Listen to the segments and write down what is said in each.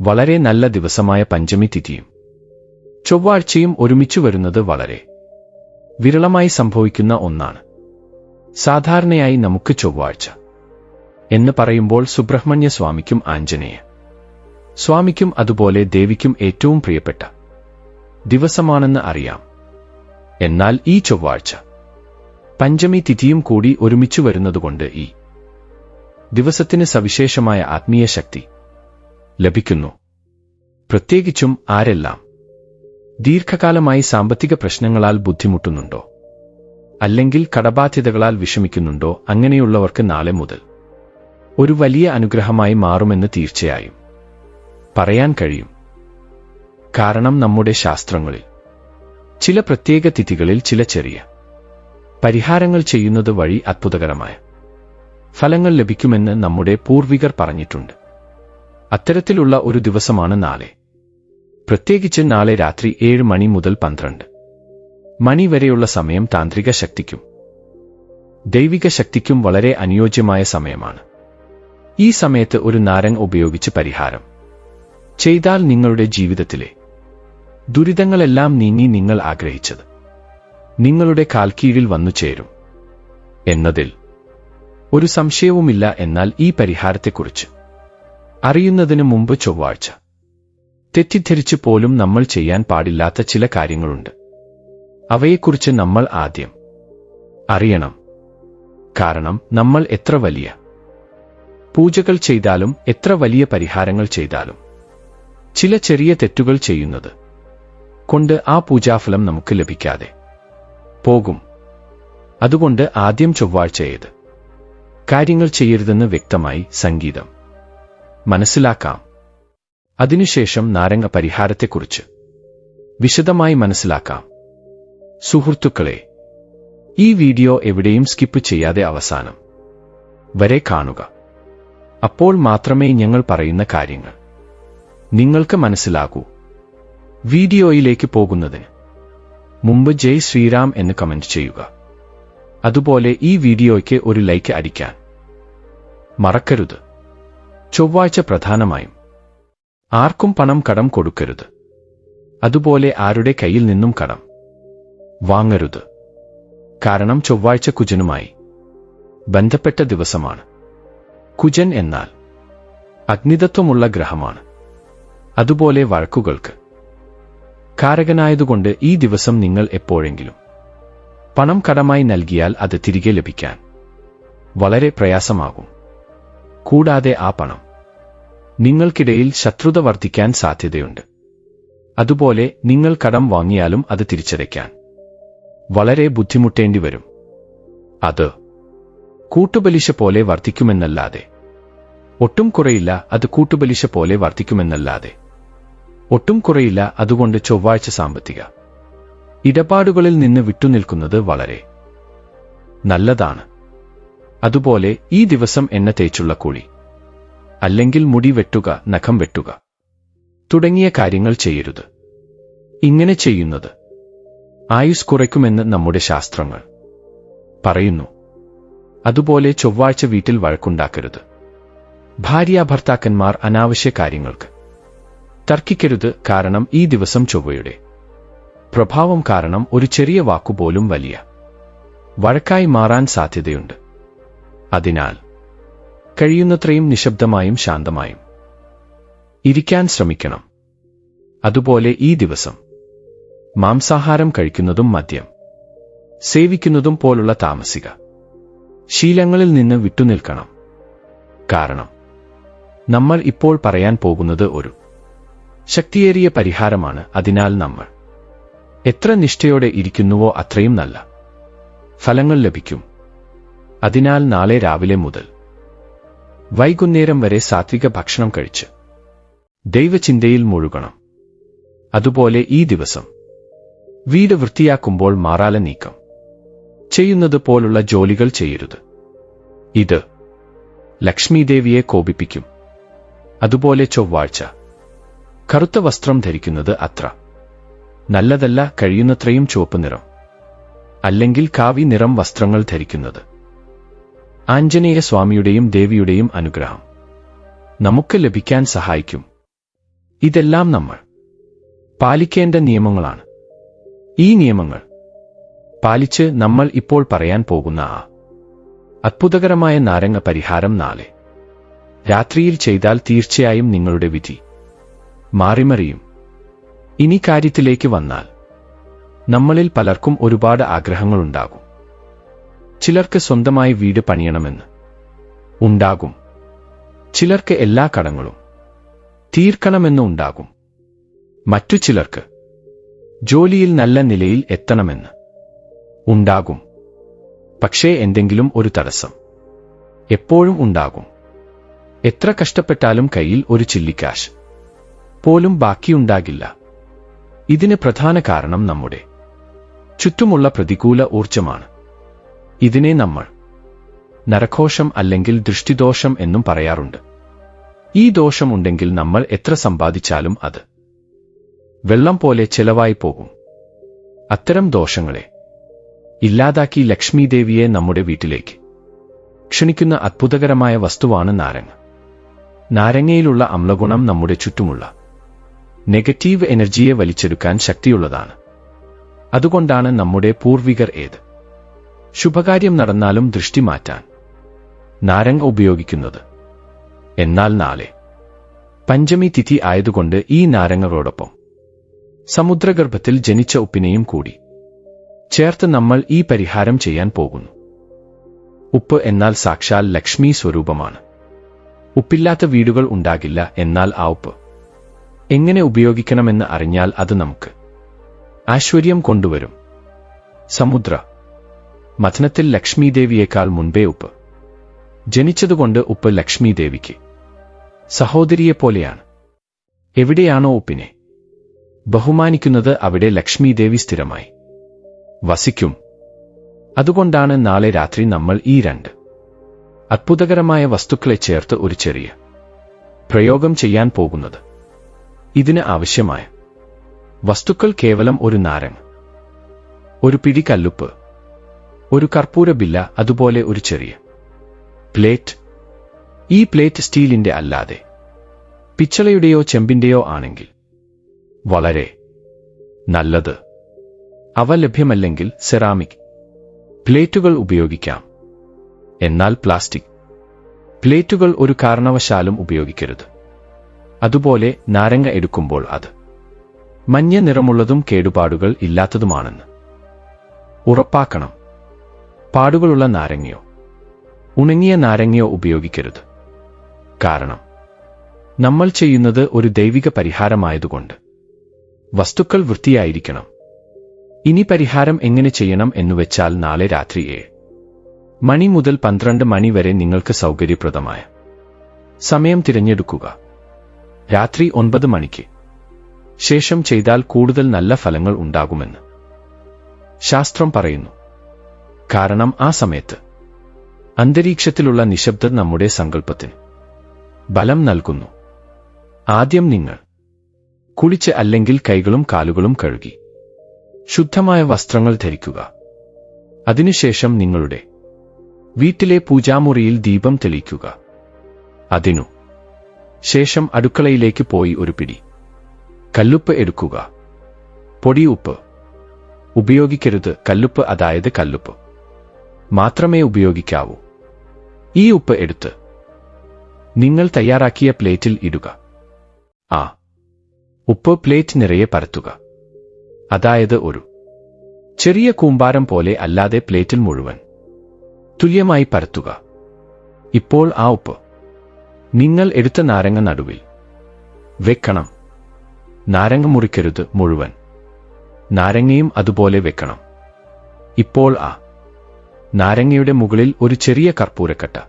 വളരെ നല്ല ദിവസമായ പഞ്ചമി തിഥിയും. ചൊവ്വാഴ്ചയും ഒരുമിച്ചു വരുന്നത് വളരെ വിരളമായി സംഭവിക്കുന്ന ഒന്നാണ്. സാധാരണയായി നമുക്ക് ചൊവ്വാഴ്ച എന്ന് പറയുമ്പോൾ സുബ്രഹ്മണ്യ സ്വാമിക്കും ആഞ്ജനേയ സ്വാമിക്കും അതുപോലെ ദേവിക്കും ഏറ്റവും പ്രിയപ്പെട്ട ദിവസമാണെന്ന് അറിയാം. എന്നാൽ ഈ ചൊവ്വാഴ്ച പഞ്ചമി തിഥിയും കൂടി ഒരുമിച്ചു വരുന്നതുകൊണ്ട് ഈ ദിവസത്തിന് സവിശേഷമായ ആത്മീയ ശക്തി ലഭിക്കുന്നു. പ്രത്യേകിച്ചും ആരെല്ലാം? ദീർഘകാലമായി സാമ്പത്തിക പ്രശ്നങ്ങളാൽ ബുദ്ധിമുട്ടുന്നുണ്ടോ? അല്ലെങ്കിൽ കടബാധ്യതകളാൽ വിഷമിക്കുന്നുണ്ടോ? അങ്ങനെയുള്ളവർക്ക് നാളെ മുതൽ. ഒരു വലിയ അനുഗ്രഹമായി മാറുമെന്ന് തീർച്ചയായും. പറയാൻ കഴിയും. കാരണം നമ്മുടെ ശാസ്ത്രങ്ങളിൽ. ചില പ്രത്യേക തിഥികളിൽ ചില ചെറിയ പരിഹാരങ്ങൾ ചെയ്യുന്നത് വഴി അത്ഭുതകരമായ ഫലങ്ങൾ ലഭിക്കുമെന്ന് നമ്മുടെ പൂർവികർ പറഞ്ഞിട്ടുണ്ട്. അത്തരത്തിലുള്ള ഒരു ദിവസമാണ് നാളെ. പ്രത്യേകിച്ച് നാളെ രാത്രി ഏഴ് മണി മുതൽ പന്ത്രണ്ട് മണി വരെയുള്ള സമയം താന്ത്രിക ശക്തിക്കും ദൈവിക ശക്തിക്കും വളരെ അനുയോജ്യമായ സമയമാണ്. ഈ സമയത്ത് ഒരു നാരങ് ഉപയോഗിച്ച് പരിഹാരം. ചെയ്താൽ നിങ്ങളുടെ ജീവിതത്തിലെ ദുരിതങ്ങളെല്ലാം നീങ്ങി നിങ്ങൾ ആഗ്രഹിച്ചത് നിങ്ങളുടെ കാൽക്കീഴിൽ വന്നു ചേരും എന്നതിൽ ഒരു സംശയവുമില്ല എന്നാൽ ഈ പരിഹാരത്തെക്കുറിച്ച്. അറിയുന്നതിന് മുമ്പ് ചൊവ്വാഴ്ച. തെറ്റിദ്ധരിച്ച് പോലും നമ്മൾ ചെയ്യാൻ പാടില്ലാത്ത ചില കാര്യങ്ങളുണ്ട്. അവയെക്കുറിച്ച് നമ്മൾ ആദ്യം അറിയണം. കാരണം നമ്മൾ എത്ര വലിയ പൂജകൾ ചെയ്താലും എത്ര വലിയ പരിഹാരങ്ങൾ ചെയ്താലും ചില ചെറിയ തെറ്റുകൾ ചെയ്യുന്നത് കൊണ്ട് ആ പൂജാഫലം നമുക്ക് ലഭിക്കാതെ പോകും. അതുകൊണ്ട് ആദ്യം ചൊവ്വാഴ്ച ഏത്? കാര്യങ്ങൾ ചെയ്യരുതെന്ന് വ്യക്തമായി സംഗീതം. മനസ്സിലാക്കാം. അതിനുശേഷം നാരങ്ങ പരിഹാരത്തെക്കുറിച്ച് വിശദമായി മനസ്സിലാക്കാം. സുഹൃത്തുക്കളെ ഈ വീഡിയോ എവിടെയും സ്കിപ്പ് ചെയ്യാതെ അവസാനം വരെ കാണുക. അപ്പോൾ മാത്രമേ ഞങ്ങൾ പറയുന്ന കാര്യങ്ങൾ നിങ്ങൾക്ക് മനസ്സിലാകൂ. വീഡിയോയിലേക്ക് പോകുന്നതിന് മുമ്പ് ജയ് ശ്രീറാം എന്ന് കമന്റ് ചെയ്യുക. അതുപോലെ ഈ വീഡിയോയ്ക്ക് ഒരു ലൈക്ക് അടിക്കാൻ മറക്കരുത്. ചൊവ്വാഴ്ച പ്രധാനമായും. ആർക്കും പണം കടം കൊടുക്കരുത്. അതുപോലെ ആരുടെ കയ്യിൽ നിന്നും കടം വാങ്ങരുത്. കാരണം ചൊവ്വാഴ്ച കുജനുമായി ബന്ധപ്പെട്ട ദിവസമാണ്. കുജൻ എന്നാൽ അഗ്നിതത്വമുള്ള ഗ്രഹമാണ്. അതുപോലെ വഴക്കുകൾക്ക് കാരകനായതുകൊണ്ട് ഈ ദിവസം നിങ്ങൾ എപ്പോഴെങ്കിലും പണം കടമായി നൽകിയാൽ അത് തിരികെ ലഭിക്കാൻ വളരെ പ്രയാസമാകും. കൂടാതെ ആ പണം നിങ്ങൾക്കിടയിൽ ശത്രുത വർദ്ധിക്കാൻ സാധ്യതയുണ്ട്. അതുപോലെ നിങ്ങൾ കടം വാങ്ങിയാലും അത് തിരിച്ചടയ്ക്കാൻ വളരെ ബുദ്ധിമുട്ടേണ്ടി വരും അത് കൂട്ടുപലിശ പോലെ വർദ്ധിക്കുമെന്നല്ലാതെ ഒട്ടും കുറയില്ല അത് കൂട്ടുപലിശ പോലെ വർദ്ധിക്കുമെന്നല്ലാതെ ഒട്ടും കുറയില്ല അതുകൊണ്ട് ചൊവ്വാഴ്ച സാമ്പത്തിക ഇടപാടുകളിൽ നിന്ന് വിട്ടുനിൽക്കുന്നത് വളരെ നല്ലതാണ്. അതുപോലെ ഈ ദിവസം എണ്ണ തേച്ചുള്ള കുളി. അല്ലെങ്കിൽ മുടി വെട്ടുക നഖം വെട്ടുക. തുടങ്ങിയ കാര്യങ്ങൾ ചെയ്യരുത്. ഇങ്ങനെ ചെയ്യുന്നത് ആയുസ് കുറയ്ക്കുമെന്ന് നമ്മുടെ ശാസ്ത്രങ്ങൾ പറയുന്നു. അതുപോലെ ചൊവ്വാഴ്ച വീട്ടിൽ വഴക്കുണ്ടാക്കരുത്. ഭാര്യാഭർത്താക്കന്മാർ അനാവശ്യ കാര്യങ്ങൾക്ക് തർക്കിക്കരുത് കാരണം ഈ ദിവസം ചൊവ്വയുടെ പ്രഭാവം കാരണം ഒരു ചെറിയ വാക്കുപോലും വലിയ വഴക്കായി മാറാൻ സാധ്യതയുണ്ട്. അതിനാൽ കഴിയുന്നത്രയും നിശബ്ദമായും ശാന്തമായും ഇരിക്കാൻ ശ്രമിക്കണം. അതുപോലെ ഈ ദിവസം മാംസാഹാരം കഴിക്കുന്നതും മദ്യം സേവിക്കുന്നതും പോലുള്ള താമസിക ശീലങ്ങളിൽ നിന്ന് വിട്ടുനിൽക്കണം. കാരണം നമ്മൾ ഇപ്പോൾ പറയാൻ പോകുന്നത് ഒരു ശക്തിയേറിയ പരിഹാരമാണ്. അതിനാൽ നമ്മൾ എത്ര നിഷ്ഠയോടെ ഇരിക്കുന്നുവോ അത്രയും നല്ല ഫലങ്ങൾ ലഭിക്കും. അതിനാൽ നാളെ രാവിലെ മുതൽ വൈകുന്നേരം വരെ സാത്വിക ഭക്ഷണം കഴിച്ച് ദൈവചിന്തയിൽ മുഴുകണം. അതുപോലെ ഈ ദിവസം വീട് വൃത്തിയാക്കുമ്പോൾ മാറാല നീക്കം. ചെയ്യുന്നത് പോലുള്ള ജോലികൾ ചെയ്യരുത്. ഇത് ലക്ഷ്മീദേവിയെ കോപിപ്പിക്കും. അതുപോലെ ചൊവ്വാഴ്ച കറുത്ത വസ്ത്രം ധരിക്കുന്നത് അത്ര നല്ലതല്ല കഴിയുന്നത്രയും ചുവപ്പ് നിറം. അല്ലെങ്കിൽ കാവി നിറം വസ്ത്രങ്ങൾ ധരിക്കുന്നത്. ആഞ്ജനേയ സ്വാമിയുടെയും ദേവിയുടെയും അനുഗ്രഹം നമുക്ക് ലഭിക്കാൻ സഹായിക്കും. ഇതെല്ലാം നമ്മൾ പാലിക്കേണ്ട നിയമങ്ങളാണ്. ഈ നിയമങ്ങൾ പാലിച്ച് നമ്മൾ ഇപ്പോൾ പറയാൻ പോകുന്ന ആ അത്ഭുതകരമായ നാരങ്ങ പരിഹാരം നാളെ. രാത്രിയിൽ ചെയ്താൽ തീർച്ചയായും നിങ്ങളുടെ വിധി മാറിമറിയും. ഇനി കാര്യത്തിലേക്ക് വന്നാൽ നമ്മളിൽ പലർക്കും ഒരുപാട് ആഗ്രഹങ്ങളുണ്ടാകും. ചിലർക്ക് സ്വന്തമായി വീട് പണിയണമെന്ന് ഉണ്ടാകും. ചിലർക്ക് എല്ലാ കടങ്ങളും തീർക്കണമെന്ന് ഉണ്ടാകും. മറ്റു ചിലർക്ക് ജോലിയിൽ നല്ല നിലയിൽ എത്തണമെന്ന് ഉണ്ടാകും. പക്ഷേ എന്തെങ്കിലും ഒരു തടസ്സം എപ്പോഴും ഉണ്ടാകും. എത്ര കഷ്ടപ്പെട്ടാലും കയ്യിൽ ഒരു ചില്ലിക്കാശ് പോലും ബാക്കിയുണ്ടാകില്ല. ഇതിന് പ്രധാന കാരണം നമ്മുടെ ചുറ്റുമുള്ള പ്രതികൂല ഊർജമാണ് ഇതിനെ നമ്മൾ നരഘോഷം അല്ലെങ്കിൽ ദൃഷ്ടിദോഷം എന്നും പറയാറുണ്ട്. ഈ ദോഷമുണ്ടെങ്കിൽ നമ്മൾ എത്ര സമ്പാദിച്ചാലും അത് വെള്ളം പോലെ ചെലവായി പോകും. അത്തരം ദോഷങ്ങളെ ഇല്ലാതാക്കി ലക്ഷ്മിദേവിയെ നമ്മുടെ വീട്ടിലേക്ക് ക്ഷണിക്കുന്ന അത്ഭുതകരമായ വസ്തുവാണ് നാരങ്ങ. നാരങ്ങയിലുള്ള അമ്ലഗുണം നമ്മുടെ ചുറ്റുമുള്ള നെഗറ്റീവ് എനർജിയെ വലിച്ചെടുക്കാൻ ശക്തിയുള്ളതാണ്. അതുകൊണ്ടാണ് നമ്മുടെ പൂർവികർ ഏത് ശുഭകാര്യം നടന്നാലും ദൃഷ്ടി മാറ്റാൻ. നാരങ്ങ ഉപയോഗിക്കുന്നത്. എന്നാൽ നാളെ. പഞ്ചമി തിഥി ആയതുകൊണ്ട് ഈ നാരങ്ങളോടൊപ്പം സമുദ്രഗർഭത്തിൽ ജനിച്ച ഉപ്പിനെയും കൂടി. ചേർത്ത് നമ്മൾ ഈ പരിഹാരം ചെയ്യാൻ പോകുന്നു. ഉപ്പ് എന്നാൽ സാക്ഷാൽ ലക്ഷ്മി സ്വരൂപമാണ്. ഉപ്പില്ലാത്ത വീടുകൾ ഉണ്ടാകില്ല എന്നാൽ ആ ഉപ്പ്. എങ്ങനെ ഉപയോഗിക്കണമെന്ന് അറിഞ്ഞാൽ അത് നമുക്ക്. ആശ്ചര്യം കൊണ്ടുവരും. സമുദ്ര. മഥനത്തിൽ ലക്ഷ്മീദേവിയേക്കാൾ മുൻപേ ഉപ്പ്. ജനിച്ചതുകൊണ്ട് ഉപ്പ് ലക്ഷ്മീദേവിക്ക്. സഹോദരിയെപ്പോലെയാണ് എവിടെയാണോ ഉപ്പിനെ. ബഹുമാനിക്കുന്നത് അവിടെ ലക്ഷ്മീദേവി സ്ഥിരമായി. വസിക്കും. അതുകൊണ്ടാണ് നാളെ രാത്രി നമ്മൾ ഈ രണ്ട് അത്ഭുതകരമായ വസ്തുക്കളെ ചേർത്ത് ഒരു ചെറിയ പ്രയോഗം ചെയ്യാൻ പോകുന്നത്. ഇതിന് ആവശ്യമായ വസ്തുക്കൾ കേവലം ഒരു നാരങ്ങ ഒരു പിടി കല്ലുപ്പ് ഒരു കർപ്പൂര ബില്ല അതുപോലെ ഒരു ചെറിയ പ്ലേറ്റ്. ഈ പ്ലേറ്റ് സ്റ്റീലിന്റെ അല്ലാതെ പിച്ചളയുടെയോ ചെമ്പിന്റെയോ ആണെങ്കിൽ വളരെ നല്ലത്. അവ ലഭ്യമല്ലെങ്കിൽ സെറാമിക് പ്ലേറ്റുകൾ ഉപയോഗിക്കാം. എന്നാൽ പ്ലാസ്റ്റിക് പ്ലേറ്റുകൾ ഒരു കാരണവശാലും ഉപയോഗിക്കരുത്. അതുപോലെ നാരങ്ങ എടുക്കുമ്പോൾ അത് മഞ്ഞ നിറമുള്ളതും കേടുപാടുകൾ ഇല്ലാത്തതുമാണെന്ന് ഉറപ്പാക്കണം. പാടുകളുള്ള നാരങ്ങയോ ഉണങ്ങിയ നാരങ്ങയോ ഉപയോഗിക്കരുത്. കാരണം നമ്മൾ ചെയ്യുന്നത് ഒരു ദൈവിക പരിഹാരമായതുകൊണ്ട്. വസ്തുക്കൾ വൃത്തിയായിരിക്കണം. ഇനി പരിഹാരം എങ്ങനെ ചെയ്യണം എന്നുവെച്ചാൽ നാളെ രാത്രി ഏഴ്. മണി മുതൽ പന്ത്രണ്ട് മണി വരെ നിങ്ങൾക്ക് സൗകര്യപ്രദമായ സമയം തിരഞ്ഞെടുക്കുക. രാത്രി ഒൻപത് മണിക്ക്. ശേഷം ചെയ്താൽ കൂടുതൽ നല്ല ഫലങ്ങൾ ഉണ്ടാകുമെന്ന് ശാസ്ത്രം പറയുന്നു. കാരണം ആ സമയത്ത്. അന്തരീക്ഷത്തിലുള്ള നിശബ്ദത നമ്മുടെ സങ്കല്പത്തിന് ബലം നൽകുന്നു. ആദ്യം നിങ്ങൾ കുളിച്ച് അല്ലെങ്കിൽ കൈകളും കാലുകളും കഴുകി ശുദ്ധമായ വസ്ത്രങ്ങൾ ധരിക്കുക. അതിനുശേഷം നിങ്ങളുടെ വീട്ടിലെ പൂജാമുറിയിൽ ദീപം തെളിക്കുക അതിനു ശേഷം അടുക്കളയിലേക്ക് പോയി ഒരു പിടി കല്ലുപ്പ് എടുക്കുക. പൊടിയുപ്പ് ഉപയോഗിക്കരുത് കല്ലുപ്പ് അതായത് കല്ലുപ്പ്. മാത്രമേ ഉപയോഗിക്കാവൂ. ഈ ഉപ്പ് എടുത്ത് നിങ്ങൾ തയ്യാറാക്കിയ പ്ലേറ്റിൽ ഇടുക. ആ ഉപ്പ് പ്ലേറ്റ് നിറയെ പരത്തുക. അതായത് ഒരു ചെറിയ കൂമ്പാരം പോലെ അല്ലാതെ പ്ലേറ്റിൽ മുഴുവൻ തുല്യമായി പരത്തുക. ഇപ്പോൾ ആ ഉപ്പ് നിങ്ങൾ എടുത്ത നാരങ്ങ നടുവിൽ വെക്കണം. നാരങ്ങ മുറിക്കരുത് മുഴുവൻ. നാരങ്ങയും അതുപോലെ വെക്കണം. ഇപ്പോൾ ആ നാരങ്ങയുടെ മുകളിൽ ഒരു ചെറിയ കർപ്പൂരക്കട്ട.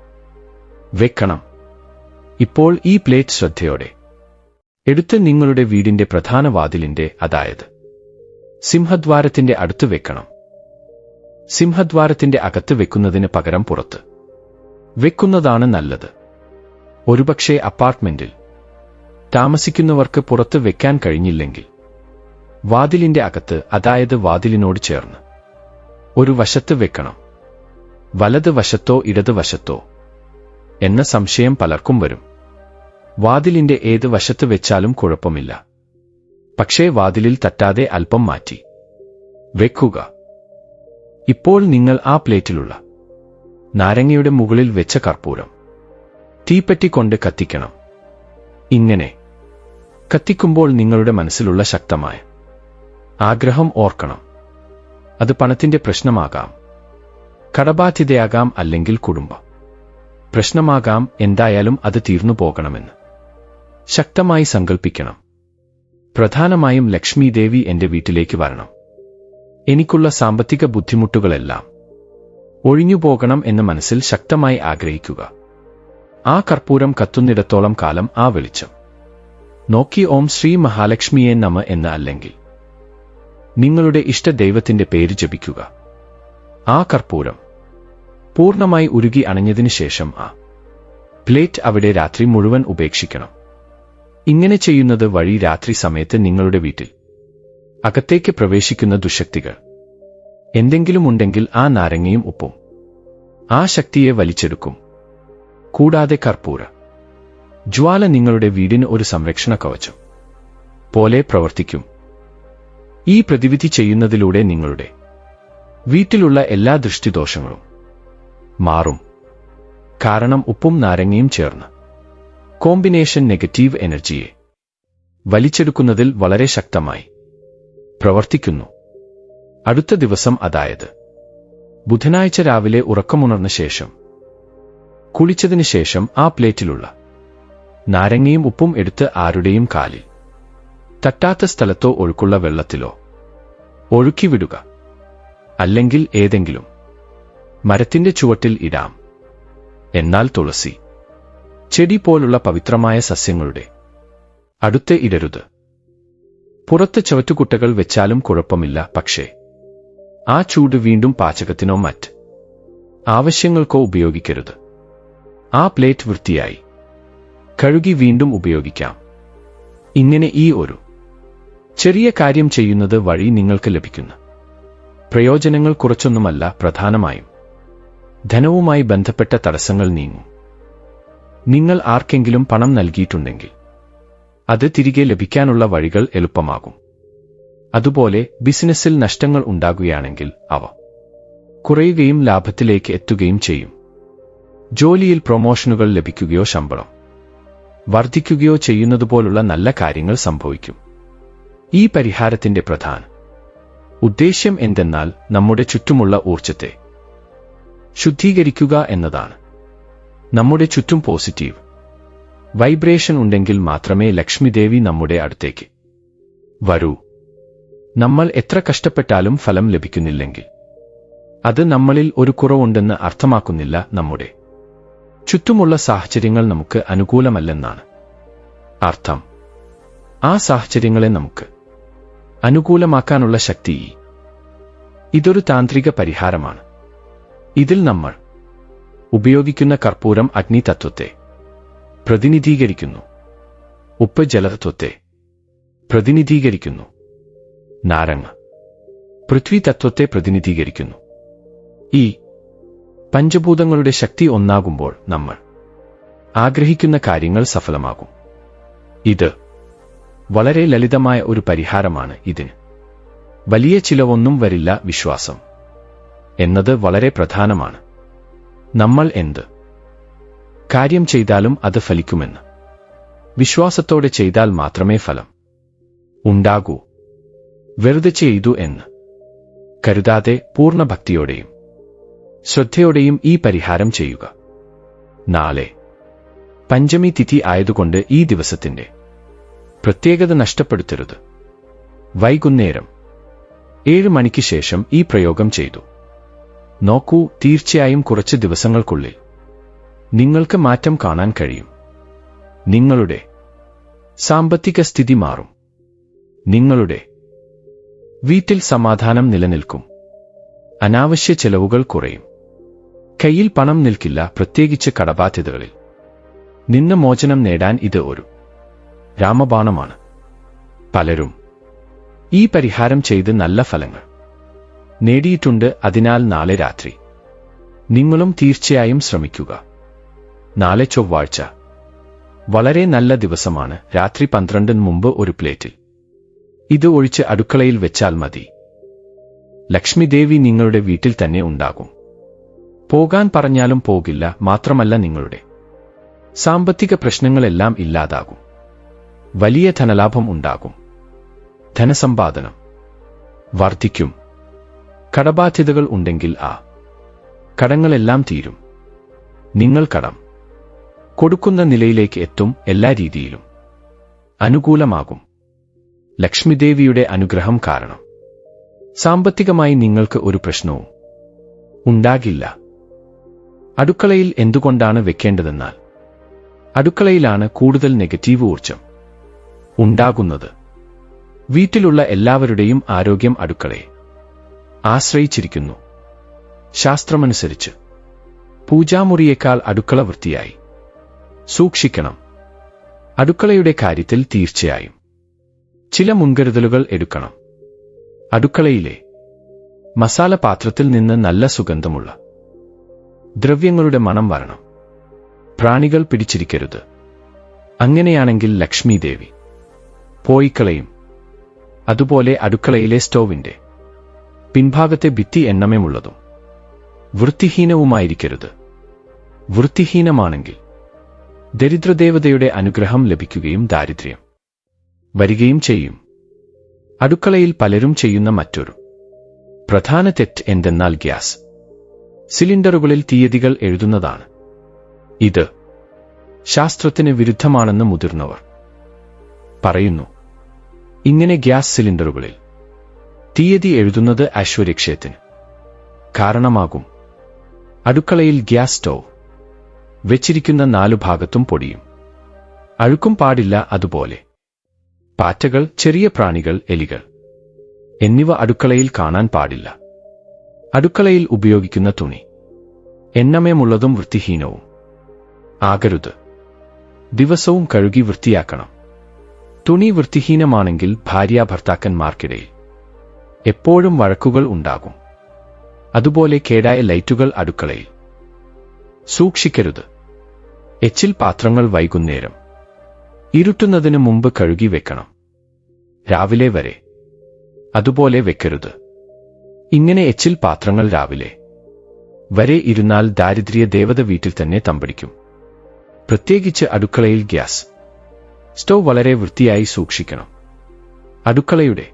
വെക്കണം. ഇപ്പോൾ ഈ പ്ലേറ്റ് ശ്രദ്ധയോടെ. എടുത്ത് നിങ്ങളുടെ വീടിന്റെ പ്രധാന വാതിലിന്റെ അതായത് സിംഹദ്വാരത്തിന്റെ അടുത്ത് വെക്കണം. സിംഹദ്വാരത്തിന്റെ അകത്ത് വെക്കുന്നതിന് പകരം പുറത്ത്. വെക്കുന്നതാണ് നല്ലത്. ഒരുപക്ഷെ അപ്പാർട്ട്മെന്റിൽ താമസിക്കുന്നവർക്ക് പുറത്ത് വെക്കാൻ കഴിഞ്ഞില്ലെങ്കിൽ വാതിലിന്റെ അകത്ത് അതായത് വാതിലിനോട് ചേർന്ന് ഒരു വശത്ത് വെക്കണം. വലത് വശത്തോ ഇടത് വശത്തോ എന്ന സംശയം പലർക്കും വരും. വാതിലിന്റെ ഏത് വശത്ത് വെച്ചാലും കുഴപ്പമില്ല. പക്ഷേ വാതിലിൽ തട്ടാതെ അല്പം മാറ്റി. വെക്കുക. ഇപ്പോൾ നിങ്ങൾ ആ പ്ലേറ്റിലുള്ള നാരങ്ങയുടെ മുകളിൽ വെച്ച കർപ്പൂരം തീപ്പറ്റിക്കൊണ്ട് കത്തിക്കണം. ഇങ്ങനെ കത്തിക്കുമ്പോൾ നിങ്ങളുടെ മനസ്സിലുള്ള ശക്തമായ ആഗ്രഹം ഓർക്കണം. അത് പണത്തിന്റെ പ്രശ്നമാകാം. കടബാധ്യതയാകാം അല്ലെങ്കിൽ കുടുംബം. പ്രശ്നമാകാം എന്തായാലും അത് തീർന്നു പോകണമെന്ന്. ശക്തമായി സങ്കൽപ്പിക്കണം. പ്രധാനമായും ലക്ഷ്മി ദേവി എന്റെ വീട്ടിലേക്ക് വരണം. എനിക്കുള്ള സാമ്പത്തിക ബുദ്ധിമുട്ടുകളെല്ലാം ഒഴിഞ്ഞുപോകണം എന്ന് മനസ്സിൽ ശക്തമായി ആഗ്രഹിക്കുക. ആ കർപ്പൂരം കത്തുന്നിടത്തോളം കാലം ആ വെളിച്ചം. നോക്കി ഓം ശ്രീ മഹാലക്ഷ്മിയെ നമ എന്ന് അല്ലെങ്കിൽ നിങ്ങളുടെ ഇഷ്ടദൈവത്തിന്റെ പേര് ജപിക്കുക. ആ കർപ്പൂരം പൂർണമായി ഉരുകി അണഞ്ഞതിനു ശേഷം ആ. പ്ലേറ്റ് അവിടെ രാത്രി മുഴുവൻ ഉപേക്ഷിക്കണം. ഇങ്ങനെ ചെയ്യുന്നത് വഴി രാത്രി സമയത്ത് നിങ്ങളുടെ വീട്ടിൽ. അകത്തേക്ക് പ്രവേശിക്കുന്ന ദുശക്തികൾ. എന്തെങ്കിലും ഉണ്ടെങ്കിൽ ആ നാരങ്ങയും ഉപ്പും. ആ ശക്തിയെ വലിച്ചെടുക്കും. കൂടാതെ കർപ്പൂര. ജ്വാല നിങ്ങളുടെ വീടിന് ഒരു സംരക്ഷണ കവചം. പോലെ പ്രവർത്തിക്കും. ഈ പ്രതിവിധി ചെയ്യുന്നതിലൂടെ നിങ്ങളുടെ വീട്ടിലുള്ള എല്ലാ ദൃഷ്ടിദോഷങ്ങളും. മാറും. കാരണം ഉപ്പും നാരങ്ങയും ചേർന്ന്. കോമ്പിനേഷൻ നെഗറ്റീവ് എനർജിയെ വലിച്ചെടുക്കുന്നതിൽ വളരെ ശക്തമായി പ്രവർത്തിക്കുന്നു. അടുത്ത ദിവസം അതായത് ബുധനാഴ്ച രാവിലെ ഉറക്കമുണർന്ന ശേഷം കുളിച്ചതിന് ശേഷം ആ പ്ലേറ്റിലുള്ള നാരങ്ങയും ഉപ്പും എടുത്ത് ആരുടെയും കാലിൽ തട്ടാത്ത സ്ഥലത്തോ ഒഴുക്കുള്ള വെള്ളത്തിലോ ഒഴുക്കിവിടുക അല്ലെങ്കിൽ ഏതെങ്കിലും മരത്തിന്റെ ചുവട്ടിൽ ഇടാം. എന്നാൽ തുളസി ചെടി പോലുള്ള പവിത്രമായ സസ്യങ്ങളുടെ അടുത്ത് ഇടരുത്. പുറത്ത് ചവറ്റുകുട്ടകൾ വെച്ചാലും കുഴപ്പമില്ല പക്ഷേ ആ ചൂട് വീണ്ടും പാചകത്തിനോ മറ്റ് ആവശ്യങ്ങൾക്കോ ഉപയോഗിക്കരുത്. ആ പ്ലേറ്റ് വൃത്തിയായി കഴുകി വീണ്ടും ഉപയോഗിക്കാം. ഇങ്ങനെ ഈ ഒരു ചെറിയ കാര്യം ചെയ്യുന്നത് വഴി നിങ്ങൾക്ക് ലഭിക്കുന്ന. പ്രയോജനങ്ങൾ കുറച്ചൊന്നുമല്ല പ്രധാനമായും ധനവുമായി ബന്ധപ്പെട്ട തടസ്സങ്ങൾ നീങ്ങും. നിങ്ങൾ ആർക്കെങ്കിലും പണം നൽകിയിട്ടുണ്ടെങ്കിൽ അത് തിരികെ ലഭിക്കാനുള്ള വഴികൾ എളുപ്പമാകും. അതുപോലെ ബിസിനസ്സിൽ നഷ്ടങ്ങൾ ഉണ്ടാകുകയാണെങ്കിൽ അവ കുറയുകയും ലാഭത്തിലേക്ക് എത്തുകയും ചെയ്യും. ജോലിയിൽ പ്രൊമോഷനുകൾ ലഭിക്കുകയോ ശമ്പളം വർദ്ധിക്കുകയോ ചെയ്യുന്നതുപോലുള്ള നല്ല കാര്യങ്ങൾ സംഭവിക്കും. ഈ പരിഹാരത്തിന്റെ പ്രധാന ഉദ്ദേശ്യം എന്തെന്നാൽ നമ്മുടെ ചുറ്റുമുള്ള ഊർജത്തെ ശുദ്ധീകരിക്കുക എന്നതാണ്. നമ്മുടെ ചുറ്റും പോസിറ്റീവ്. വൈബ്രേഷൻ ഉണ്ടെങ്കിൽ മാത്രമേ ലക്ഷ്മിദേവി നമ്മുടെ അടുത്തേക്ക് വരൂ. നമ്മൾ എത്ര കഷ്ടപ്പെട്ടാലും ഫലം ലഭിക്കുന്നില്ലെങ്കിൽ. അത് നമ്മളിൽ ഒരു കുറവുണ്ടെന്ന് അർത്ഥമാക്കുന്നില്ല നമ്മുടെ. ചുറ്റുമുള്ള സാഹചര്യങ്ങൾ നമുക്ക് അനുകൂലമല്ലെന്നാണ് അർത്ഥം. ആ സാഹചര്യങ്ങളെ നമുക്ക് അനുകൂലമാക്കാനുള്ള ശക്തി ഇതൊരു താന്ത്രിക പരിഹാരമാണ്. ഇതിൽ നമ്മൾ ഉപയോഗിക്കുന്ന കർപ്പൂരം അഗ്നി തത്വത്തെ പ്രതിനിധീകരിക്കുന്നു. ഉപ്പ് ജലതത്വത്തെ പ്രതിനിധീകരിക്കുന്നു. നാരങ്ങ പൃഥ്വി തത്വത്തെ പ്രതിനിധീകരിക്കുന്നു. ഈ പഞ്ചഭൂതങ്ങളുടെ ശക്തി ഒന്നാകുമ്പോൾ നമ്മൾ ആഗ്രഹിക്കുന്ന കാര്യങ്ങൾ സഫലമാകും. ഇത് വളരെ ലളിതമായ ഒരു പരിഹാരമാണ് ഇതിന്. വലിയ ചിലവൊന്നും വരില്ല വിശ്വാസം. എന്നത് വളരെ പ്രധാനമാണ്. നമ്മൾ എന്ത് കാര്യം ചെയ്താലും അത് ഫലിക്കുമെന്ന്. വിശ്വാസത്തോടെ ചെയ്താൽ മാത്രമേ ഫലം ഉണ്ടാകൂ. വെറുതെ ചെയ്തു എന്ന് കരുതാതെ പൂർണ ഭക്തിയോടെയും ശ്രദ്ധയോടെയും ഈ പരിഹാരം ചെയ്യുക. നാളെ പഞ്ചമി തിഥി ആയതുകൊണ്ട് ഈ ദിവസത്തിന്റെ പ്രത്യേകത നഷ്ടപ്പെടുത്തരുത്. വൈകുന്നേരം ഏഴ് മണിക്ക് ശേഷം ഈ പ്രയോഗം ചെയ്തു. നോക്കൂ തീർച്ചയായും കുറച്ച് ദിവസങ്ങൾക്കുള്ളിൽ നിങ്ങൾക്ക് മാറ്റം കാണാൻ കഴിയും. നിങ്ങളുടെ സാമ്പത്തിക സ്ഥിതി മാറും. നിങ്ങളുടെ വീട്ടിൽ സമാധാനം നിലനിൽക്കും. അനാവശ്യ ചെലവുകൾ കുറയും. കയ്യിൽ പണം നിൽക്കില്ല പ്രത്യേകിച്ച് കടബാധ്യതകളിൽ. നിന്ന് മോചനം നേടാൻ ഇത് ഒരു രാമബാണമാണ്. പലരും ഈ പരിഹാരം ചെയ്ത് നല്ല ഫലങ്ങൾ നേടിയിട്ടുണ്ട് അതിനാൽ നാളെ രാത്രി. നിങ്ങളും തീർച്ചയായും ശ്രമിക്കുക. നാളെ ചൊവ്വാഴ്ച. വളരെ നല്ല ദിവസമാണ്. രാത്രി പന്ത്രണ്ടിന് മുമ്പ് ഒരു പ്ലേറ്റിൽ. ഇത് ഒഴിച്ച് അടുക്കളയിൽ വെച്ചാൽ മതി. ലക്ഷ്മിദേവി നിങ്ങളുടെ വീട്ടിൽ തന്നെ ഉണ്ടാകും. പോകാൻ പറഞ്ഞാലും പോകില്ല മാത്രമല്ല നിങ്ങളുടെ. സാമ്പത്തിക പ്രശ്നങ്ങളെല്ലാം ഇല്ലാതാകും. വലിയ ധനലാഭം ഉണ്ടാകും. ധനസമ്പാദനം. വർദ്ധിക്കും. കടബാധ്യതകൾ ഉണ്ടെങ്കിൽ ആ. കടങ്ങളെല്ലാം തീരും. നിങ്ങൾ കടം കൊടുക്കുന്ന നിലയിലേക്ക് എത്തും എല്ലാ രീതിയിലും. അനുകൂലമാകും. ലക്ഷ്മിദേവിയുടെ അനുഗ്രഹം കാരണം. സാമ്പത്തികമായി നിങ്ങൾക്ക് ഒരു പ്രശ്നവും ഉണ്ടാകില്ല. അടുക്കളയിൽ എന്തുകൊണ്ടാണ് വെക്കേണ്ടതെന്നാൽ. അടുക്കളയിലാണ് കൂടുതൽ നെഗറ്റീവ് ഊർജം ഉണ്ടാകുന്നത്. വീട്ടിലുള്ള എല്ലാവരുടെയും ആരോഗ്യം അടുക്കളയെ ആശ്രയിച്ചിരിക്കുന്നു. ശാസ്ത്രമനുസരിച്ച് പൂജാമുറിയേക്കാൾ അടുക്കള വൃത്തിയായി. സൂക്ഷിക്കണം. അടുക്കളയുടെ കാര്യത്തിൽ തീർച്ചയായും. ചില മുൻകരുതലുകൾ എടുക്കണം. അടുക്കളയിലെ മസാലപാത്രത്തിൽ നിന്ന് നല്ല സുഗന്ധമുള്ള ദ്രവ്യങ്ങളുടെ മണം വരണം. പ്രാണികൾ പിടിച്ചിരിക്കരുത്. അങ്ങനെയാണെങ്കിൽ ലക്ഷ്മി ദേവി പോയിക്കളയും. അതുപോലെ അടുക്കളയിലെ സ്റ്റോവിന്റെ പിൻഭാഗത്തെ ഭിത്തി എണ്ണമേമുള്ളതും വൃത്തിഹീനവുമായിരിക്കരുത്. വൃത്തിഹീനമാണെങ്കിൽ ദരിദ്രദേവതയുടെ അനുഗ്രഹം ലഭിക്കുകയും ദാരിദ്ര്യം വരികയും ചെയ്യും. അടുക്കളയിൽ പലരും ചെയ്യുന്ന മറ്റൊരു പ്രധാന തെറ്റ് എന്തെന്നാൽ ഗ്യാസ്. സിലിണ്ടറുകളിൽ തീയതികൾ എഴുതുന്നതാണ്. ഇത് ശാസ്ത്രത്തിന് വിരുദ്ധമാണെന്ന് മുതിർന്നവർ പറയുന്നു. ഇങ്ങനെ ഗ്യാസ് സിലിണ്ടറുകളിൽ തീയതി എഴുതുന്നത് ഐശ്വര്യക്ഷയത്തിന് കാരണമാകും. അടുക്കളയിൽ ഗ്യാസ് സ്റ്റോവ് വെച്ചിരിക്കുന്ന നാലു ഭാഗത്തും പൊടിയും. അഴുക്കും പാടില്ല അതുപോലെ. പാറ്റകൾ ചെറിയ പ്രാണികൾ എലികൾ. എന്നിവ അടുക്കളയിൽ കാണാൻ പാടില്ല. അടുക്കളയിൽ ഉപയോഗിക്കുന്ന തുണി. എണ്ണമയമുള്ളതും വൃത്തിഹീനവും. ആകരുത്. ദിവസവും കഴുകി വൃത്തിയാക്കണം. തുണി വൃത്തിഹീനമാണെങ്കിൽ ഭാര്യ ഭർത്താക്കന്മാർക്കിടയിൽ. എപ്പോഴും വഴക്കുകൾ ഉണ്ടാകും. അതുപോലെ കേടായ ലൈറ്റുകൾ അടുക്കളയിൽ. സൂക്ഷിക്കരുത്. എച്ചിൽ പാത്രങ്ങൾ വൈകുന്നേരം. ഇരുട്ടുന്നതിന് മുമ്പ് കഴുകി വെക്കണം. രാവിലെ വരെ. അതുപോലെ വെക്കരുത്. ഇങ്ങനെ എച്ചിൽ പാത്രങ്ങൾ രാവിലെ. വരെ ഇരുന്നാൽ ദാരിദ്ര്യ ദേവത വീട്ടിൽ തന്നെ തമ്പടിക്കും. പ്രത്യേകിച്ച് അടുക്കളയിൽ ഗ്യാസ്. സ്റ്റോവ് വളരെ വൃത്തിയായി സൂക്ഷിക്കണം. അടുക്കളയുടെ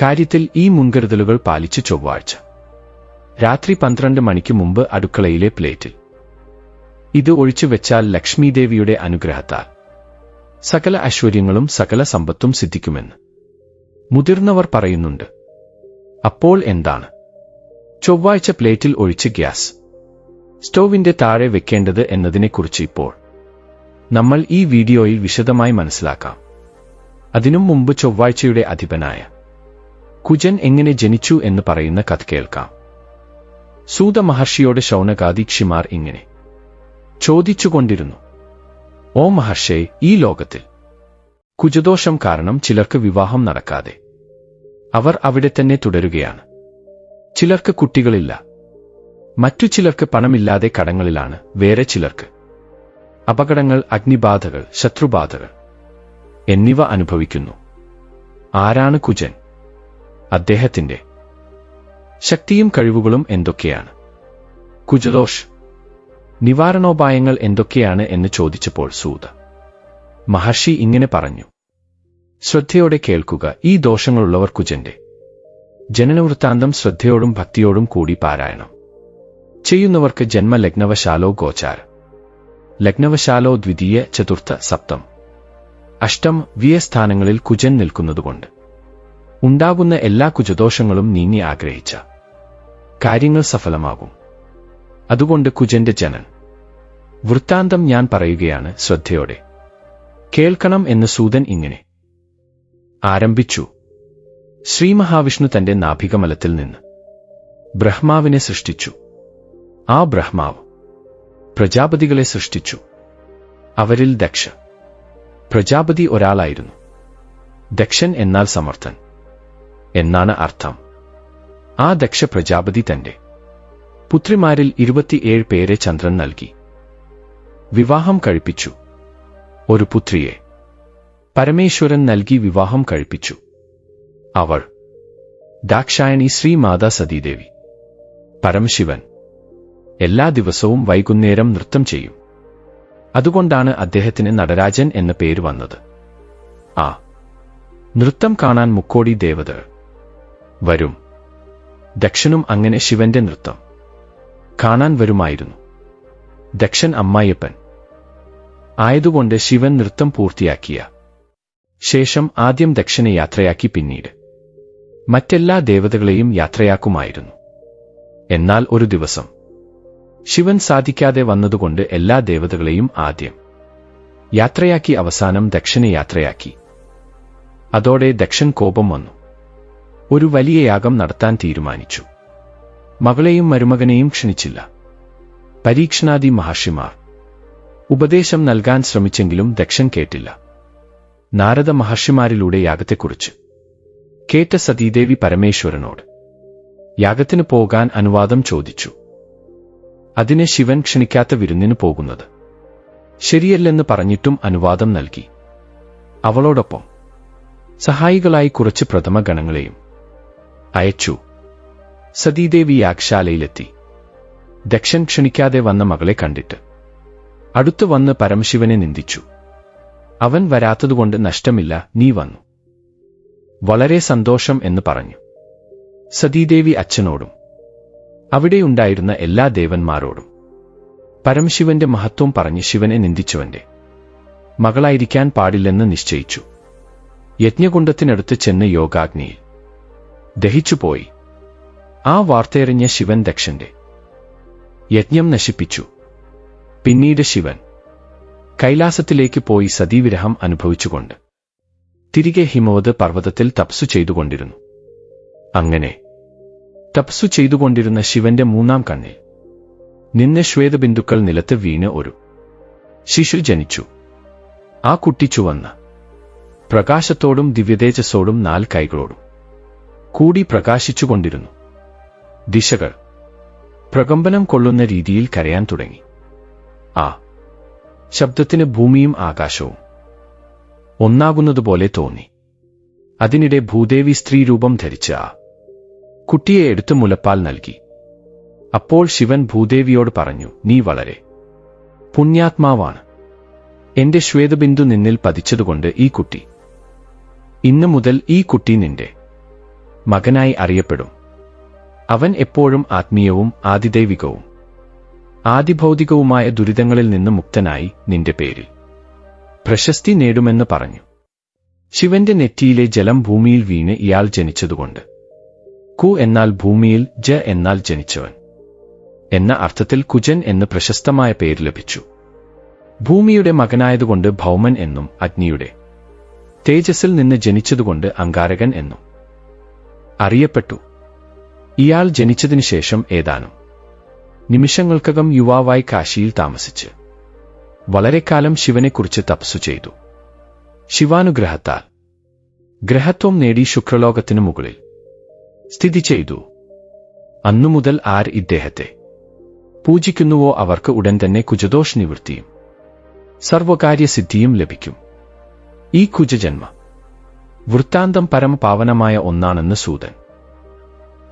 കാര്യത്തിൽ ഈ മുൻകരുതലുകൾ പാലിച്ച് ചൊവ്വാഴ്ച. രാത്രി പന്ത്രണ്ട് മണിക്ക് മുമ്പ് അടുക്കളയിലെ പ്ലേറ്റിൽ. ഇത് ഒഴിച്ചു വെച്ചാൽ ലക്ഷ്മിദേവിയുടെ അനുഗ്രഹത്താൽ. സകല ഐശ്വര്യങ്ങളും സകല സമ്പത്തും സിദ്ധിക്കുമെന്ന്. മുതിർന്നവർ പറയുന്നുണ്ട്. അപ്പോൾ എന്താണ്? ചൊവ്വാഴ്ച പ്ലേറ്റിൽ ഒഴിച്ച് ഗ്യാസ്. സ്റ്റോവിന്റെ താഴെ വെക്കേണ്ടത് എന്നതിനെക്കുറിച്ച് ഇപ്പോൾ. നമ്മൾ ഈ വീഡിയോയിൽ വിശദമായി മനസ്സിലാക്കാം. അതിനും മുമ്പ് ചൊവ്വാഴ്ചയുടെ അധിപനായ കുജൻ എങ്ങനെ ജനിച്ചു എന്ന് പറയുന്ന കഥ കേൾക്കാം. സൂത മഹർഷിയോട് ശൗനകാദീക്ഷിമാർ ഇങ്ങനെ ചോദിച്ചുകൊണ്ടിരുന്നു ഓ മഹർഷേ ഈ ലോകത്തിൽ കുജദോഷം കാരണം ചിലർക്ക് വിവാഹം നടക്കാതെ അവർ അവിടെ തന്നെ തുടരുകയാണ്. ചിലർക്ക് കുട്ടികളില്ല. മറ്റു ചിലർക്ക് പണമില്ലാതെ കടങ്ങളിലാണ്. വേറെ ചിലർക്ക് അപകടങ്ങൾ അഗ്നിബാധകൾ ശത്രുബാധകൾ എന്നിവ അനുഭവിക്കുന്നു. ആരാണ് കുജൻ? അദ്ദേഹത്തിന്റെ. ശക്തിയും കഴിവുകളും എന്തൊക്കെയാണ്? കുജദോഷ് നിവാരണോപായങ്ങൾ എന്തൊക്കെയാണ് എന്ന് ചോദിച്ചപ്പോൾ സൂത. മഹർഷി ഇങ്ങനെ പറഞ്ഞു. ശ്രദ്ധയോടെ കേൾക്കുക ഈ ദോഷങ്ങളുള്ളവർ കുജന്റെ. ജനനവൃത്താന്തം ശ്രദ്ധയോടും ഭക്തിയോടും കൂടി പാരായണം. ചെയ്യുന്നവർക്ക് ജന്മ ലഗ്നവശാലോ ഗോചാർ ലഗ്നവശാലോ ദ്വിതീയ ചതുർത്ഥ സപ്തം. അഷ്ടം വിയ സ്ഥാനങ്ങളിൽ കുജൻ നിൽക്കുന്നതുകൊണ്ട്. ഉണ്ടാകുന്ന എല്ലാ കുജദോഷങ്ങളും നീങ്ങി ആഗ്രഹിച്ച. കാര്യങ്ങൾ സഫലമാകും. അതുകൊണ്ട് കുജന്റെ ജനൻ. വൃത്താന്തം ഞാൻ പറയുകയാണ് ശ്രദ്ധയോടെ. കേൾക്കണം എന്ന് സൂതൻ ഇങ്ങനെ. ആരംഭിച്ചു. ശ്രീ മഹാവിഷ്ണു തന്റെ നാഭികമലത്തിൽ നിന്ന്. ബ്രഹ്മാവിനെ സൃഷ്ടിച്ചു. ആ ബ്രഹ്മാവ് പ്രജാപതികളെ സൃഷ്ടിച്ചു. അവരിൽ ദക്ഷ. പ്രജാപതി ഒരാളായിരുന്നു. ദക്ഷൻ എന്നാൽ സമർത്ഥൻ. എന്നാണ് അർത്ഥം. ആ ദക്ഷ പ്രജാപതി തന്റെ പുത്രിമാരിൽ ഇരുപത്തിയേഴ് പേരെ ചന്ദ്രൻ നൽകി. വിവാഹം കഴിപ്പിച്ചു. ഒരു പുത്രിയെ പരമേശ്വരൻ നൽകി വിവാഹം കഴിപ്പിച്ചു. അവൾ ദാക്ഷായണി ശ്രീമാതാ സതീദേവി. പരമശിവൻ എല്ലാ ദിവസവും വൈകുന്നേരം നൃത്തം ചെയ്യും. അതുകൊണ്ടാണ് അദ്ദേഹത്തിന് നടരാജൻ എന്ന പേര് വന്നത്. ആ നൃത്തം കാണാൻ മുക്കോടി ദേവതകൾ വരും. ദക്ഷനും അങ്ങനെ ശിവന്റെ നൃത്തം കാണാൻ വരുമായിരുന്നു. ദക്ഷൻ അമ്മായിയപ്പൻ ആയതുകൊണ്ട് ശിവൻ നൃത്തം പൂർത്തിയാക്കിയ ശേഷം ആദ്യം ദക്ഷനെ യാത്രയാക്കി പിന്നീട് മറ്റെല്ലാ ദേവതകളെയും യാത്രയാക്കുമായിരുന്നു. എന്നാൽ ഒരു ദിവസം ശിവൻ സാധിക്കാതെ വന്നതുകൊണ്ട് എല്ലാ ദേവതകളെയും ആദ്യം യാത്രയാക്കി അവസാനം ദക്ഷനെ യാത്രയാക്കി. അതോടെ ദക്ഷൻ കോപം വന്നു. ഒരു വലിയ യാഗം നടത്താൻ തീരുമാനിച്ചു. മകളെയും മരുമകനെയും ക്ഷണിച്ചില്ല. പരീക്ഷണാദി മഹർഷിമാർ ഉപദേശം നൽകാൻ ശ്രമിച്ചെങ്കിലും ദക്ഷൻ കേട്ടില്ല. നാരദ മഹർഷിമാരിലൂടെ യാഗത്തെക്കുറിച്ച് കേട്ട സതീദേവി പരമേശ്വരനോട് യാഗത്തിന് പോകാൻ അനുവാദം ചോദിച്ചു. അതിനെ ശിവൻ ക്ഷണിക്കാത്ത വിരുന്നിന് പോകുന്നത് ശരിയല്ലെന്ന് പറഞ്ഞിട്ടും അനുവാദം നൽകി. അവളോടൊപ്പം സഹായികളായി കുറച്ച് പ്രഥമ ഗണങ്ങളെയും അയച്ചു. സതീദേവി യാഗശാലയിലെത്തി. ദക്ഷൻ ക്ഷണിക്കാതെ വന്ന മകളെ കണ്ടിട്ട്. അടുത്തു വന്ന് പരമശിവനെ നിന്ദിച്ചു. അവൻ വരാത്തതുകൊണ്ട് നഷ്ടമില്ല നീ വന്നു. വളരെ സന്തോഷം എന്ന് പറഞ്ഞു. സതീദേവി അച്ഛനോടും അവിടെയുണ്ടായിരുന്ന എല്ലാ ദേവന്മാരോടും. പരമശിവന്റെ മഹത്വം പറഞ്ഞ് ശിവനെ നിന്ദിച്ചവന്റെ. മകളായിരിക്കാൻ പാടില്ലെന്ന് നിശ്ചയിച്ചു. യജ്ഞകുണ്ടത്തിനടുത്ത് ചെന്ന് യോഗാഗ്നിയിൽ. ദഹിച്ചുപോയി. ആ വാർത്തയറിഞ്ഞ ശിവൻ ദക്ഷന്റെ. യജ്ഞം നശിപ്പിച്ചു. പിന്നീട് ശിവൻ കൈലാസത്തിലേക്ക് പോയി സതീവിരഹം അനുഭവിച്ചുകൊണ്ട്. തിരികെ ഹിമവത് പർവതത്തിൽ തപസ്സു ചെയ്തുകൊണ്ടിരുന്നു. അങ്ങനെ തപസ്സു ചെയ്തുകൊണ്ടിരുന്ന ശിവന്റെ മൂന്നാം കണ്ണിൽ നിന്ന് ശ്വേതബിന്ദുക്കൾ നിലത്ത് വീണ് ഒരു ശിശു ജനിച്ചു. ആ കുട്ടി ചുവന്ന പ്രകാശത്തോടും ദിവ്യതേജസ്സോടും നാല് കൈകളോടും കൂടി പ്രകാശിച്ചുകൊണ്ടിരുന്നു. ദിശകൾ പ്രകമ്പനം കൊള്ളുന്ന രീതിയിൽ കരയാൻ തുടങ്ങി. ആ ശബ്ദത്തിന് ഭൂമിയും ആകാശവും ഒന്നാകുന്നതുപോലെ തോന്നി. അതിനിടെ ഭൂദേവി സ്ത്രീരൂപം ധരിച്ച ആ കുട്ടിയെ എടുത്ത് മുലപ്പാൽ നൽകി. അപ്പോൾ ശിവൻ ഭൂദേവിയോട് പറഞ്ഞു നീ വളരെ പുണ്യാത്മാവാണ്. എന്റെ ശ്വേതബിന്ദു നിന്നിൽ പതിച്ചതുകൊണ്ട് ഈ കുട്ടി ഇന്നു മുതൽ ഈ കുട്ടി നിന്റെ മകനായി അറിയപ്പെടും. അവൻ എപ്പോഴും ആത്മീയവും ആദിദൈവികവും ആദിഭൗതികവുമായ ദുരിതങ്ങളിൽ നിന്ന് മുക്തനായി നിന്റെ പേരിൽ. പ്രശസ്തി നേടുമെന്ന് പറഞ്ഞു. ശിവന്റെ നെറ്റിയിലെ ജലം ഭൂമിയിൽ വീണ് ഇയാൾ ജനിച്ചതുകൊണ്ട്. കു എന്നാൽ ഭൂമിയിൽ ജ എന്നാൽ ജനിച്ചവൻ എന്ന അർത്ഥത്തിൽ കുജൻ എന്ന് പ്രശസ്തമായ പേര് ലഭിച്ചു. ഭൂമിയുടെ മകനായതുകൊണ്ട് ഭൗമൻ എന്നും അഗ്നിയുടെ തേജസ്സിൽ നിന്ന് ജനിച്ചതുകൊണ്ട് അങ്കാരകൻ എന്നും. അറിയപ്പെട്ടു. ഇയാൾ ജനിച്ചതിനു ശേഷം ഏതാനും. നിമിഷങ്ങൾക്കകം യുവാവായി കാശിയിൽ താമസിച്ച്. വളരെക്കാലം ശിവനെക്കുറിച്ച് തപസ്സു ചെയ്തു. ശിവാനുഗ്രഹത്താൽ. ഗ്രഹത്വം നേടി ശുക്രലോകത്തിനു മുകളിൽ. സ്ഥിതി ചെയ്തു. അന്നുമുതൽ ആർ ഇദ്ദേഹത്തെ. പൂജിക്കുന്നുവോ അവർക്ക് ഉടൻ തന്നെ കുജദോഷ നിവൃത്തിയും. സർവകാര്യസിദ്ധിയും ലഭിക്കും. ഈ കുജജന്മ. വൃത്താന്തം പരമപാവനമായ ഒന്നാണെന്ന് സൂതൻ.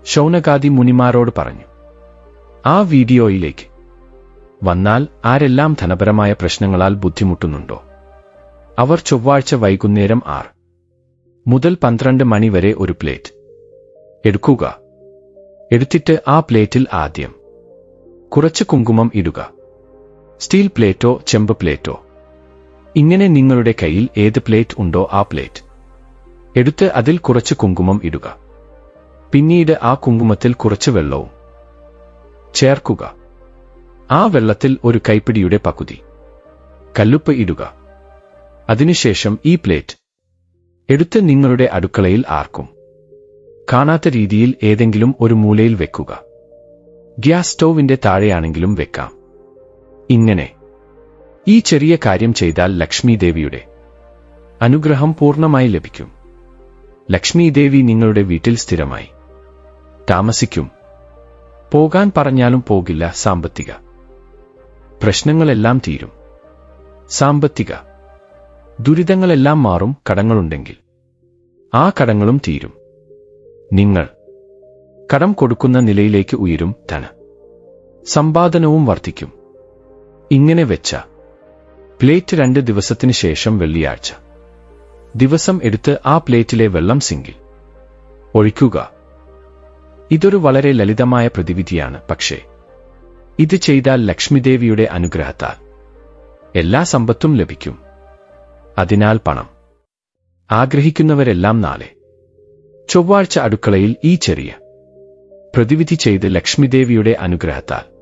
ശൗനകാദി മുനിമാരോട് പറഞ്ഞു ആ വീഡിയോയിലേക്ക് വന്നാൽ ആരെല്ലാം ധനപരമായ പ്രശ്നങ്ങളാൽ ബുദ്ധിമുട്ടുന്നുണ്ടോ? അവർ ചൊവ്വാഴ്ച വൈകുന്നേരം ആറ് മുതൽ പന്ത്രണ്ട് മണി വരെ ഒരു പ്ലേറ്റ് എടുക്കുക. എടുത്തിട്ട് ആ പ്ലേറ്റിൽ ആദ്യം കുറച്ച് കുങ്കുമം ഇടുക. സ്റ്റീൽ പ്ലേറ്റോ ചെമ്പ് പ്ലേറ്റോ. ഇങ്ങനെ നിങ്ങളുടെ കയ്യിൽ ഏത് പ്ലേറ്റ് ഉണ്ടോ ആ പ്ലേറ്റ്. എടുത്ത് അതിൽ കുറച്ച് കുങ്കുമം ഇടുക. പിന്നീട് ആ കുങ്കുമത്തിൽ കുറച്ച് വെള്ളവും ചേർക്കുക. ആ വെള്ളത്തിൽ ഒരു കൈപ്പിടിയുടെ പകുതി കല്ലുപ്പ് ഇടുക. അതിനുശേഷം ഈ പ്ലേറ്റ് എടുത്ത് നിങ്ങളുടെ അടുക്കളയിൽ ആർക്കും കാണാത്ത രീതിയിൽ ഏതെങ്കിലും ഒരു മൂലയിൽ വെക്കുക. ഗ്യാസ് സ്റ്റോവിന്റെ താഴെയാണെങ്കിലും വെക്കാം. ഇങ്ങനെ. ഈ ചെറിയ കാര്യം ചെയ്താൽ ലക്ഷ്മി ദേവിയുടെ അനുഗ്രഹം പൂർണമായി ലഭിക്കും. ലക്ഷ്മി ദേവി നിങ്ങളുടെ വീട്ടിൽ സ്ഥിരമായി. താമസിക്കും. പോകാൻ പറഞ്ഞാലും പോകില്ല സാമ്പത്തിക. പ്രശ്നങ്ങളെല്ലാം തീരും. സാമ്പത്തിക. ദുരിതങ്ങളെല്ലാം മാറും കടങ്ങളുണ്ടെങ്കിൽ. ആ കടങ്ങളും തീരും. നിങ്ങൾ. കടം കൊടുക്കുന്ന നിലയിലേക്ക് ഉയരും ധന. സമ്പാദനവും വർദ്ധിക്കും. ഇങ്ങനെ വെച്ച. പ്ലേറ്റ് രണ്ട് ദിവസത്തിന് ശേഷം വെള്ളിയാഴ്ച. ദിവസം എടുത്ത് ആ പ്ലേറ്റിലെ വെള്ളം സിങ്കിൽ. ഒഴിക്കുക. ഇതൊരു വളരെ ലളിതമായ പ്രതിവിധിയാണ് പക്ഷേ ഇത് ചെയ്താൽ ലക്ഷ്മിദേവിയുടെ അനുഗ്രഹത്താൽ എല്ലാ സമ്പത്തും ലഭിക്കും. അതിനാൽ പണം. ആഗ്രഹിക്കുന്നവരെല്ലാം നാളെ. ചൊവ്വാഴ്ച അടുക്കളയിൽ ഈ ചെറിയ പ്രതിവിധി ചെയ്ത് ലക്ഷ്മിദേവിയുടെ അനുഗ്രഹത്താൽ